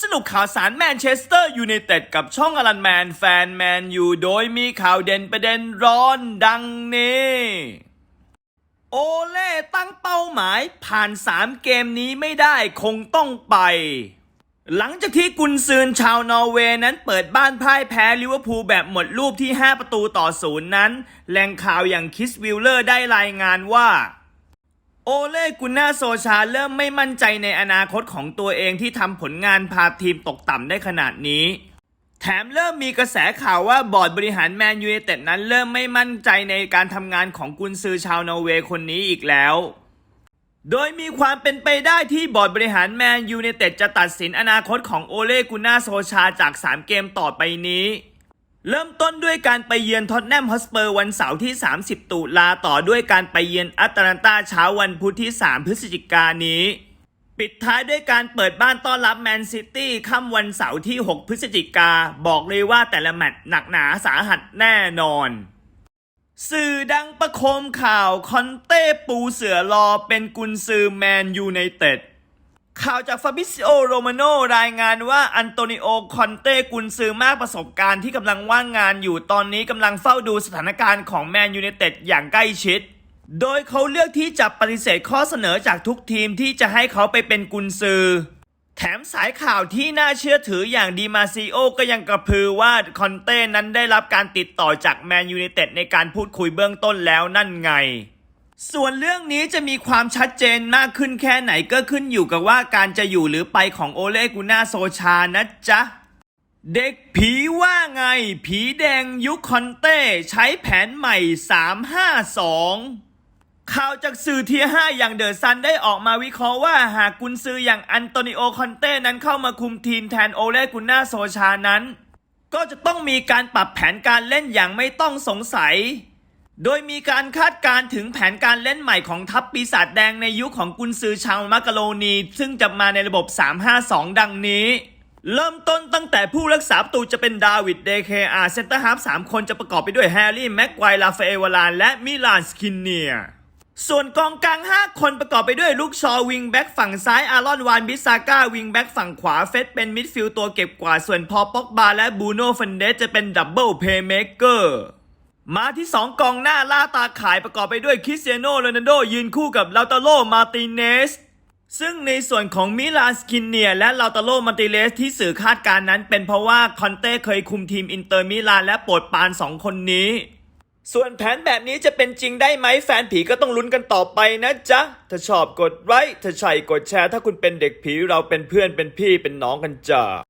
สรุปข่าวสารแมนเชสเตอร์ยูไนเต็ดกับช่องอลันแมนแฟนแมนยูโดยมีข่าวเด่นประเด็นร้อนดังนี้ โอเล่ตั้งเป้าหมายผ่าน 3 เกมนี้ไม่ได้คงต้องไป หลังจากที่กุนซืนชาวนอร์เวย์นั้นเปิดบ้านพ่ายแพ้ลิเวอร์พูลแบบหมดรูปที่ 5 ประตูต่อศูนย์นั้น แหล่งข่าวอย่างคิสวิลเลอร์ได้รายงานว่า โอเล่กุนนาโซชาเริ่มไม่มั่นใจในอนาคตของตัวเองที่ทำผลงานพาทีมตกต่ำได้ขนาดนี้ แถมเริ่มมีกระแสข่าวว่าบอร์ดบริหารแมนยู i นเต็ดนั้นเริ่มไม่มั่นใจในการทำงานของกุนซือชาวนอร์เวย์คนนี้อีกแล้ว โดยมีความเป็นไปได้ที่บอร์ดบริหารแมนยู i นเต็ดจะตัดสินอนาคตของโอเล่กุนนาโซชาจาก 3 เกมต่อไปนี้ เริ่มต้นด้วยการไปเยือนท็อตแนมฮอสเปอร์วันเสาร์ที่ 30 ตุลาต่อด้วยการไปเยือนอัตแลนตาเช้าวันพุธที่ 3 พฤศจิกายนนี้ ปิดท้ายด้วยการเปิดบ้านต้อนรับแมนซิตี้ค่ำวันเสาร์ที่ 6 พฤศจิกา บอกเลยว่าแต่ละแมตช์หนักหนาสาหัสแน่นอน สื่อดังประโคมข่าวคอนเต้ปูเสือรอเป็นกุนซือแมนยูไนเต็ด ข่าวจากฟาบิซิโอโรมาโนรายงานว่าอันโตนิโอคอนเต้กุนซือมากประสบการณ์ที่กำลังว่างงานอยู่ตอนนี้กำลังเฝ้าดูสถานการณ์ของแมนยูไนเต็ดอย่างใกล้ชิด โดยเขาเลือกที่จะปฏิเสธข้อเสนอจากทุกทีมที่จะให้เขาไปเป็นกุนซือ แถมสายข่าวที่น่าเชื่อถืออย่างดีมาซิโอก็ยังกระพือว่าคอนเต้นั้นได้รับการติดต่อจากแมนยูไนเต็ดในการพูดคุยเบื้องต้นแล้วนั่นไง ส่วนเรื่องนี้จะมีความชัดเจนมากขึ้นแค่ไหนก็ขึ้นอยู่กับว่าการจะอยู่หรือไปของโอเลกุน่าโซชานะจ๊ะ เด็กผีว่าไง ผีแดงยุคคอนเต้ ใช้แผนใหม่ 352ข่าวจากสื่อเทีย5อย่างเดอะซันได้ออกมาวิเคราะห์ว่าหากกุนซืออย่างอันโตนิโอคอนเต้นั้นเข้ามาคุมทีมแทนโอเลกุน่าโซชานั้น ก็จะต้องมีการปรับแผนการเล่นอย่างไม่ต้องสงสัย โดยมีการคาดการ์ถึงแผนการเล่นใหม่ของทัพปีศาจแดงในยุคของกุนซือชาวมักกะโลนี ซึ่งจะมาในระบบ 352 ดังนี้ เริ่มต้นตั้งแต่ผู้รักษาประตูจะเป็นดาวิดเดเคอาเซนเตอร์ฮาร์ฟ3คนจะประกอบไปด้วยแฮร์รี่ แม็กไกวลาฟาเอวาราน และมิลานสคินเนียส่วนกองกลาง 5 คนประกอบไปด้วยลูกชอวิงแบ็กฝั่งซ้าย อารอนวานบิซาก้าวิงแบ็กฝั่งขวาเฟสเป็นมิดฟิลด์ตัวเก็บกวาดส่วนพอป็อกบาและบูโน่ฟันเดสจะเป็นดับเบิลเพย์เมเกอร์ มาที่ 2 กองหน้าล่าตาขายประกอบไปด้วยคริสเตียโนโรนัลโดยืนคู่กับลาตาโลมาร์ติเนสซึ่งในส่วนของมิลานสกินเนียและลาตาโลมาร์ติเลสที่สื่อคาดการนั้น เป็นเพราะว่าคอนเต้เคยคุมทีมอินเตอร์มิลานและโปรดปานสองคนนี้ ส่วนแผนแบบนี้จะเป็นจริงได้ไหมแฟนผีก็ต้องลุ้นกันต่อไปนะจ๊ะ ถ้าชอบกดไลค์ถ้าใช่กดแชร์ ถ้าคุณเป็นเด็กผีเราเป็นเพื่อนเป็นพี่เป็นน้องกันจ้า